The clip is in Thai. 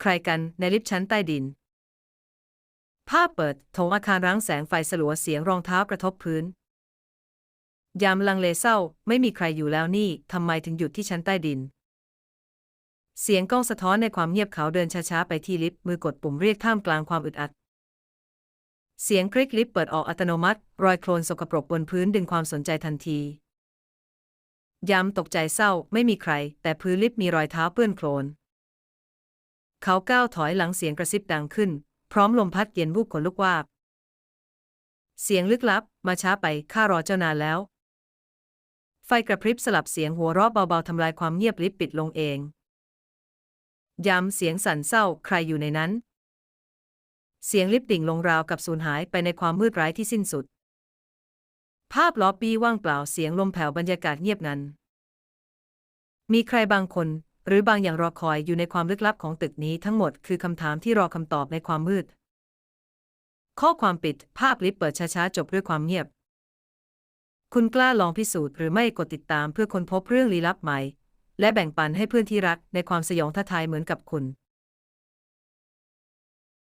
ใครกันในลิฟต์ชั้นใต้ดิน ภาพเปิดโถงอาคารร้างแสงไฟสลัวเสียงรองเท้ากระทบพื้น ยามลังเลเศร้า ไม่มีใครอยู่แล้วนี่ทำไมถึงหยุดที่ชั้นใต้ดิน เสียงก้องสะท้อนในความเงียบเขาเดินช้าๆไปที่ลิฟต์มือกดปุ่มเรียกท่ามกลางความอึดอัด เสียงคลิกลิฟต์เปิดออกอัตโนมัติ รอยโคลนสกปรกบนพื้นดึงความสนใจทันทียามตกใจเศร้าไม่มีใคร แต่พื้นลิฟต์มีรอยเท้าเปื้อนโคลน เขาก้าวถอยหลังเสียงกระซิบดังขึ้น พร้อมลมพัดเย็นวูบขนลุกวาบ เสียงลึกลับ มาช้าไปข้ารอเจ้านานแล้ว ไฟกระพริบสลับเสียงหัวเราะเบาๆทำลายความเงียบลิฟต์ปิดลงเองยามเสียงสั่นเศร้าใครอยู่ในนั้น เสียงลิฟต์ดิ่งลงราวกับสูญหายไปในความมืดไร้ที่สิ้นสุด ภาพล็อบบี้ว่างเปล่าเสียงลมแผ่วบรรยากาศเงียบงัน มีใครบางคน หรือบางอย่างรอคอยอยู่ในความลึกลับของตึกนี้ทั้งหมดคือคำถามที่รอคำตอบในความมืด ข้อความปิด ภาพลิฟต์เปิดช้าๆ จบด้วยความเงียบ คุณกล้าลองพิสูจน์หรือไม่กดติดตามเพื่อค้นพบเรื่องลี้ลับใหม่ และแบ่งปันให้เพื่อนที่รักในความสยองท้าทายเหมือนกับคุณ